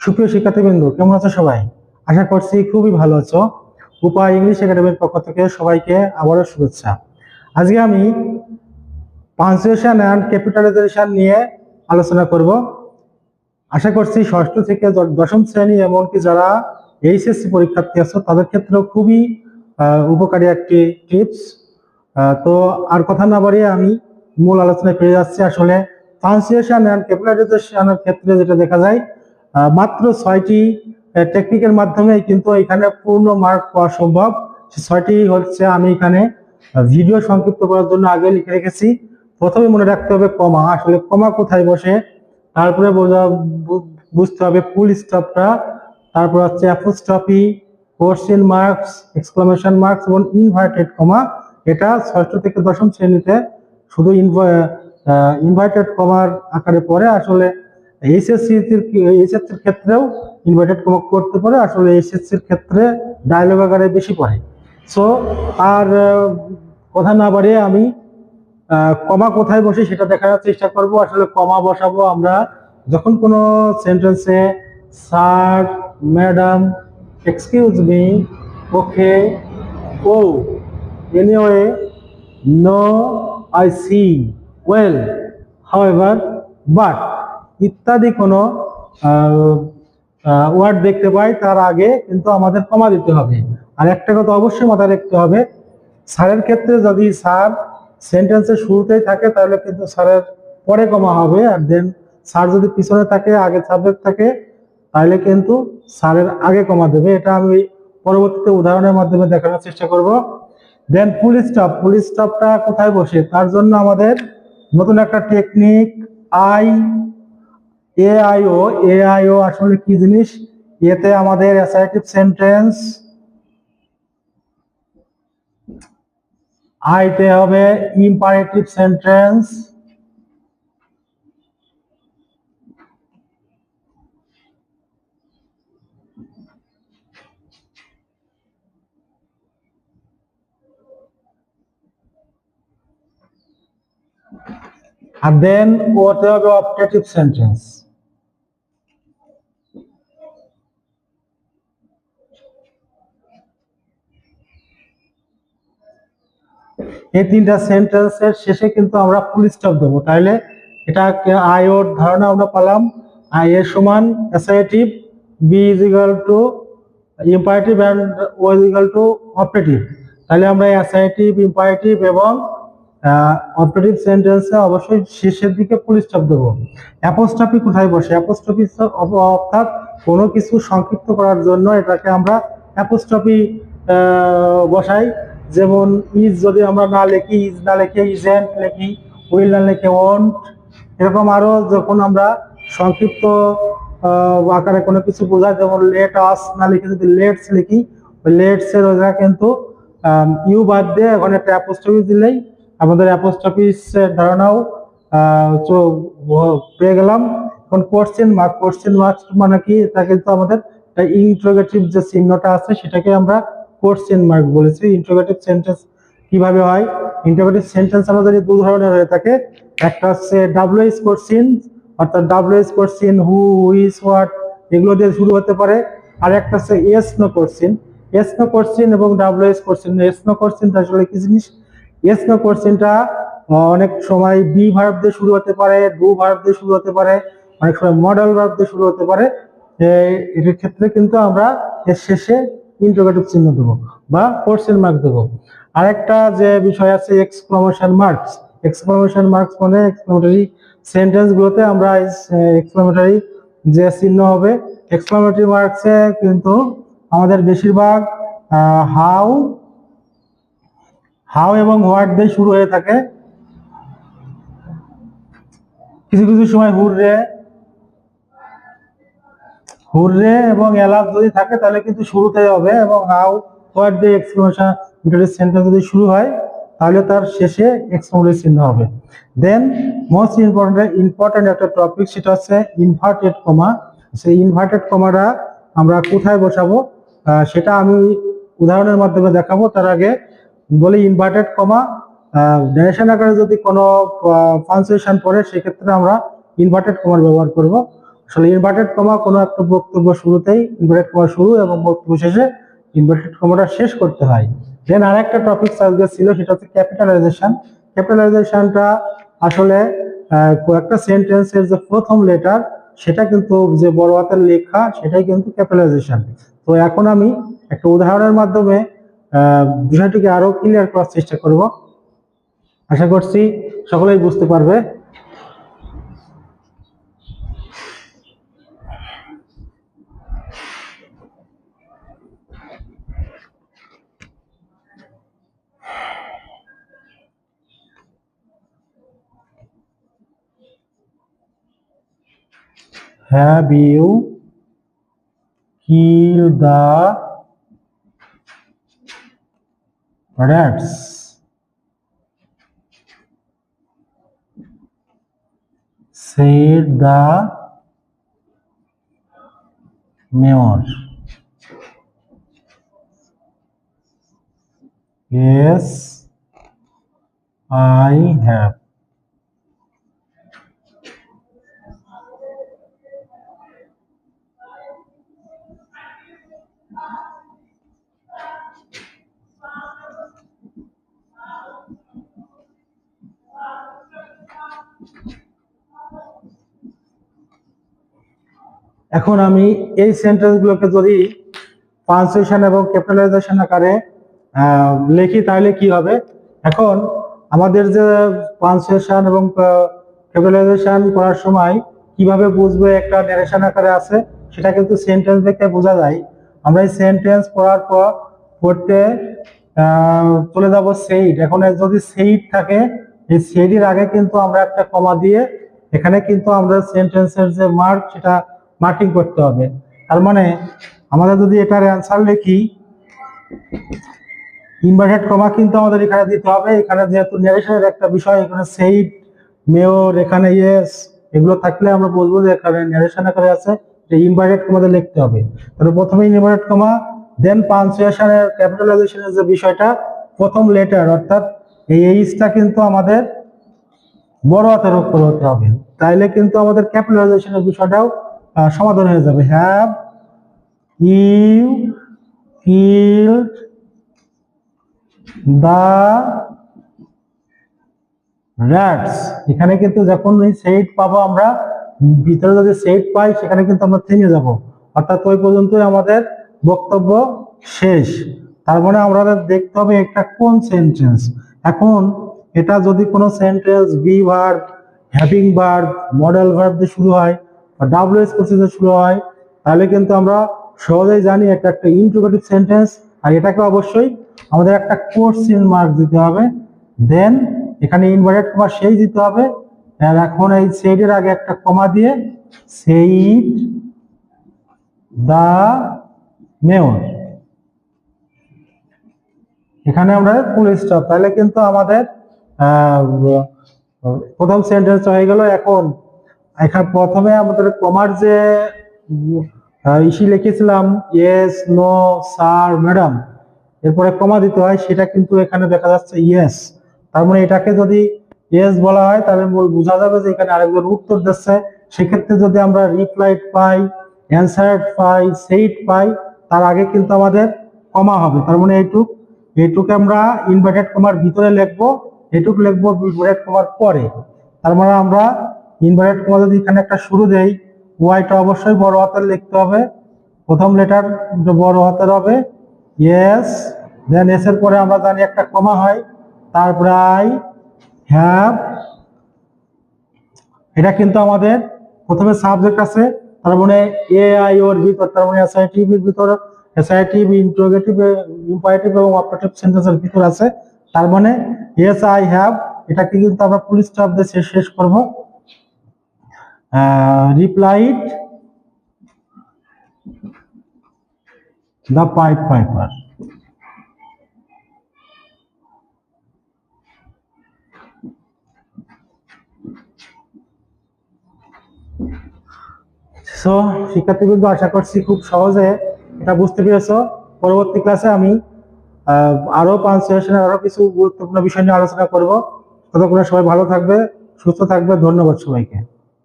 সুপ্রিয় শিক্ষার্থীবৃন্দ, কেমন আছো সবাই? আশা করছি খুবই ভালো আছো। উপায় ইংলিশ একাডেমির পক্ষ থেকে সবাইকে আবারও শুভেচ্ছা। আজকে আমি পাঞ্চুয়েশন অ্যান্ড ক্যাপিটালাইজেশন নিয়ে আলোচনা করব। আশা করছি ষষ্ঠ থেকে দশম শ্রেণি এমনকি যারা এইচএসসি পরীক্ষার্থী আছো, তাদের ক্ষেত্রেও খুবই উপকারী একটি টিপস। তো আর কথা না বাড়িয়ে আমি মূল আলোচনায় পেয়ে যাচ্ছি। আসলে ট্রান্সলেশন অ্যান্ড ক্যাপিটালাইজেশনের ক্ষেত্রে যেটা দেখা যায় মাত্র ছয়টি টেকনিকের মাধ্যমে কিন্তু এখানে পূর্ণ মার্ক পাওয়া সম্ভব। ছয়টি হচ্ছে আমি এখানে ভিডিও সংক্ষিপ্ত করার জন্য আগে লিখে রেখেছি। প্রথমে মনে রাখতে হবে কমা আসলে কমা কোথায় বসে? তারপরে বোঝা বুঝতে হবে ফুল স্টপটা তারপর হচ্ছে apostrophe question marks exclamation marks এবং ইনভার্টেড কমা এটা ষষ্ঠ থেকে দশম শ্রেণীতে শুধু ইনভার্টেড কমার আকারে পড়ে। আসলে এইচএসসি এইচএসসির ক্ষেত্রেও ইনভার্টেড কমা করতে পারে, আসলে এইচএসসির ক্ষেত্রে ডায়লগ আকারে বেশি পড়ে। সো আর কথা না বাড়িয়ে আমি কমা কোথায় বসে সেটা দেখার চেষ্টা করব। আসলে কমা বসাবো আমরা যখন কোনো সেন্টেন্সে sir madam excuse me okay oh anyway no I see well however but ইত্যাদি কোনো ওয়ার্ড দেখতে পাই, তার আগে কিন্তু আমাদের কমা দিতে হবে। আর একটা কথা অবশ্যই মাথায় রাখতে হবে, স্যারের ক্ষেত্রে যদি স্যার সেন্টেন্সের শুরুতেই থাকে, তাহলে কিন্তু স্যারের পরে কমা হবে, আর দেন স্যার যদি পিছনে থাকে, আগে সাবজেক্ট থাকে, তাহলে কিন্তু স্যারের আগে কমা দেবে। এটা আমি পরবর্তীতে উদাহরণের মাধ্যমে দেখানোর চেষ্টা করব। দেন পুলিশ স্টপ পুলিশ স্টপটা কোথায় বসে? তার জন্য আমাদের নতুন একটা টেকনিক আই এআইও এআইও আসলে কি জিনিস? এতে আমাদের অ্যাসাইটিভ সেন্টেন্স আইতে হবে ইম্পারেটিভ সেন্টেন্স আর দেন ওতে হবে অপটেটিভ সেন্টেন্স এই তিনটা সেন্টেন্সের শেষে কিন্তু আমরা ফুল স্টপ দেবো। তাহলে এটা আই ওর ধারণা আমরা পেলাম। আই এর সমান assertive B is equal to imperative and O is equal to optative তাহলে আমরা অ্যাসাইটিভ ইম্পারেটিভ এবং অপারেটিভ সেন্টেন্সে অবশ্যই শেষের দিকে ফুল স্টপ দেবো। অ্যাপোস্টপি কোথায় বসে? অ্যাপোস্টপি অর্থাৎ কোনো কিছু সংক্ষিপ্ত করার জন্য এটাকে আমরা অ্যাপোস্টপি বসাই। যেমন ইজ যদি আমরা না লিখি, ইজ না লিখে ইজেন্ট লিখি, উইল না লিখে ওন্ট এরকম আরও যখন আমরা সংক্ষিপ্ত আকারে কোনো কিছু বোঝাই, যেমন লেট আস না লিখে, যদি লেটস লিখি, ওই লেটস এর ওটা কিন্তু ইউ বাদ দিয়ে ওখানে একটা অ্যাপোস্টপি দিলেই আমাদের অ্যাপোস্টপিস ধারণাও পেয়ে গেলাম। এখন কোশ্চেন মার্ক কোশ্চেন মার্ক মানে কি? এটা কিন্তু আমাদের ইন্ট্রোগেটিভ যে চিহ্নটা আছে, সেটাকে আমরা কোশ্চেন মার্ক বলেছি ইন্ট্রোগেটিভ সেন্টেন্স কীভাবে হয়? ইন্ট্রোগেটিভ সেন্টেন্স আমাদের দু ধরনের হয়ে থাকে। একটা হচ্ছে ডাব্লিউএস কোশ্চেন অর্থাৎ WH question who is what এগুলো দিয়ে শুরু হতে পারে। আর একটা হচ্ছে yes no question yes no question এবং ডাব্লিউএস কোশ্চেন এস নো কোশ্চেনটা আসলে কি জিনিস? এস নো কোশ্চেনটা অনেক সময় বি ভার্ব দিয়ে শুরু হতে পারে ডু ভার্ব দিয়ে শুরু হতে পারে, অনেক সময় মডেল ভার্ব দিয়ে শুরু হতে পারে। এ- এর ক্ষেত্রে কিন্তু আমরা এর শেষে ইন্টারোগেটিভ চিহ্ন দেবো বা কোশ্চেন মার্ক দেবো। আরেকটা যে বিষয় আছে এক্সক্লামেশন মার্কস এক্সক্লামেশন মার্কস মানে এক্সক্লামেটরি সেন্টেন্স গুলোতে আমরা এক্সক্লামেটরি যে চিহ্ন হবে এক্সক্লামেটরি মার্কসে কিন্তু আমাদের বেশিরভাগ হাউ হাউ এবং হোয়াট দিয়ে শুরু হয়ে থাকে। কিছু কিছু সময় হুররে হুররে এবং এলাচ যদি থাকে তাহলে কিন্তু শুরুতে হবে এবং হাউ হোয়াট দিয়ে এক্সক্লামেশন সেন্টেন্স যদি শুরু হয়, তাহলে তার শেষে এক্সক্লামেটরি চিহ্ন হবে। দেন মোস্ট ইম্পর্টেন্ট ইম্পর্টেন্ট একটা টপিক সেটা হচ্ছে ইনভার্টেড কমা সেই ইনভার্টেড কমাটা আমরা কোথায় বসাবো? সেটা আমি উদাহরণের মাধ্যমে দেখাবো। তার আগে বলি ইনভার্টেড কমা ডেনেশন আকারে যদি কোনো পাঞ্চুয়েশন পড়ে, সেক্ষেত্রে আমরা ইনভার্টেড কমার ব্যবহার করব। আসলে ইনভার্টেড কমা কোনো একটা বক্তব্য শুরুতেই ইনভার্টেড কমা শুরু এবং বক্তব্য শেষে ইনভার্টেড কমাটা শেষ করতে হয়। দেন আরেকটা টপিক আজকে ছিল, সেটা হচ্ছে ক্যাপিটালাইজেশন ক্যাপিটালাইজেশনটা আসলে একটা সেন্টেন্সের যে প্রথম লেটার সেটা কিন্তু যে বড় হাতের লেখা, সেটাই কিন্তু ক্যাপিটালাইজেশন তো এখন আমি একটা উদাহরণের মাধ্যমে বিষয়টিকে আরও ক্লিয়ার করার চেষ্টা করব। আশা করছি সকলেই বুঝতে পারবে। Have you killed the rats? Said the mayor. Yes, I have. এখন আমি এই সেন্টেন্সগুলোকে যদি পাঞ্চুয়েশন এবং ক্যাপিটালাইজেশন আকারে লিখি, তাহলে কি হবে? এখন আমাদের যে পাঞ্চুয়েশন এবং ক্যাপিটালাইজেশন করার সময় কীভাবে বুঝবে একটা ন্যারেশন আকারে আছে, সেটা কিন্তু সেন্টেন্স দেখে বোঝা যায়। আমরা এই সেন্টেন্স পড়ার পর পড়তে চলে যাব সেইট এখন যদি সেইট থাকে, এই সেইটের আগে কিন্তু আমরা একটা কমা দিয়ে, এখানে কিন্তু আমরা সেন্টেন্সের যে মার্ক সেটা মার্কিং করতে হবে। তার মানে আমাদের যদি এটার অ্যান্সার লিখি ইনভার্টেড কমা কিন্তু আমাদের এখানে দিতে হবে। এখানে যেহেতু ন্যারেশনের একটা বিষয়, এখানে সেইট মেয়র এখানে ইয়েস এগুলো থাকলে আমরা বলব যে এখানে ন্যারেশন আকারে আছে যে ইনভার্টেড কমাতে লিখতে হবে। তাহলে প্রথমে ইনভার্টেড কমা দেন পাঞ্চুয়েশনের ক্যাপিটালাইজেশনের যে বিষয়টা, প্রথম লেটার অর্থাৎ এই এইচটা কিন্তু আমাদের বড় হাতের অক্ষর হতে হবে। তাইলে কিন্তু আমাদের ক্যাপিটালাইজেশনের বিষয়টাও সমাধান হয়ে যাবে। Have you killed the, rats. এখানে কিন্তু যখন এই সেট পাবো আমরা, ভিতরে যদি সেট পাই, সেখানে কিন্তু আমরা থেমে যাব। অর্থাৎ ওই পর্যন্তই আমাদের বক্তব্য শেষ। তার মানে আমাদের দেখতে হবে একটা কোন সেন্টেন্স এখন এটা যদি কোনো sentence be verb having verb modal verb দিয়ে শুরু হয় বা ডাব্লিউএস কোর্সে দিয়ে শুরু হয়, তাহলে কিন্তু আমরা সহজেই জানি এটা একটা ইন্ট্রোগেটিভ সেন্টেন্স আর এটাকে অবশ্যই আমাদের একটা কোশ্চেন মার্ক দিতে হবে। দেন এখানে ইনভার্টেড কমা সেই দিতে হবে। আর এখন এই সেইডের আগে একটা কমা দিয়ে সেইড দা মেয়র এখানে আমরা ফুল স্টপ তাহলে কিন্তু আমাদের প্রথম সেন্টেন্স হয়ে গেল এখন এখানে প্রথমে আমাদের কমার যে ইসি লিখেছিলাম ইয়েস নো স্যার ম্যাডাম এরপরে কমা দিতে হয়, সেটা কিন্তু এখানে দেখা যাচ্ছে ইয়েস তার মানে এটাকে যদি ইয়েস বলা হয়, তাহলে বোঝা যাবে যে এখানে আরেকজন উত্তর দিচ্ছে। সেক্ষেত্রে যদি আমরা রিপ্লাইড পাই অ্যান্সার পাই সেইট পাই, তার আগে কিন্তু আমাদের কমা হবে। তার মানে এইটুক এইটুক আমরা ইনভার্টেড কমার ভিতরে লিখব এটুক লিখব ইনভার্টেড কমার পরে। তার মানে আমরা ইনভার্টেড কমা যদি এখানে একটা শুরু দেই ওয়াইটা অবশ্যই বড় হাতের লিখতে হবে। প্রথম লেটার বড় হাতের হবে ইয়েস দেন এস এর পরে আমরা জানি একটা কমা হয়, তারপরে আই হ্যাভ এটা কিন্তু আমাদের প্রথমে সাবজেক্ট আছে, তার মানে এ আই ওর ভিতর, তার মানে এসআইটিভ এর ভিতর এসআইটিভ ইন্টারোগেটিভ ইম্পারেটিভ এবং অপারেটিভ সেন্টেন্সের ভিতর আছে। তার মানে এস আই হ্যাভ এটাকে কিন্তু আমরা পুলিশ স্টাফ দিয়ে শেষ করব। Replied the pipe piper so শিক্ষার্থীবৃন্দ, আশা করছি খুব সহজে এটা বুঝতে পেরেছ। পরবর্তী ক্লাসে আমি আরও পাঞ্চুয়েশনের আরও কিছু গুরুত্বপূর্ণ বিষয় নিয়ে আলোচনা করব। ততক্ষণে সবাই ভালো থাকবে, সুস্থ থাকবে। ধন্যবাদ সবাইকে।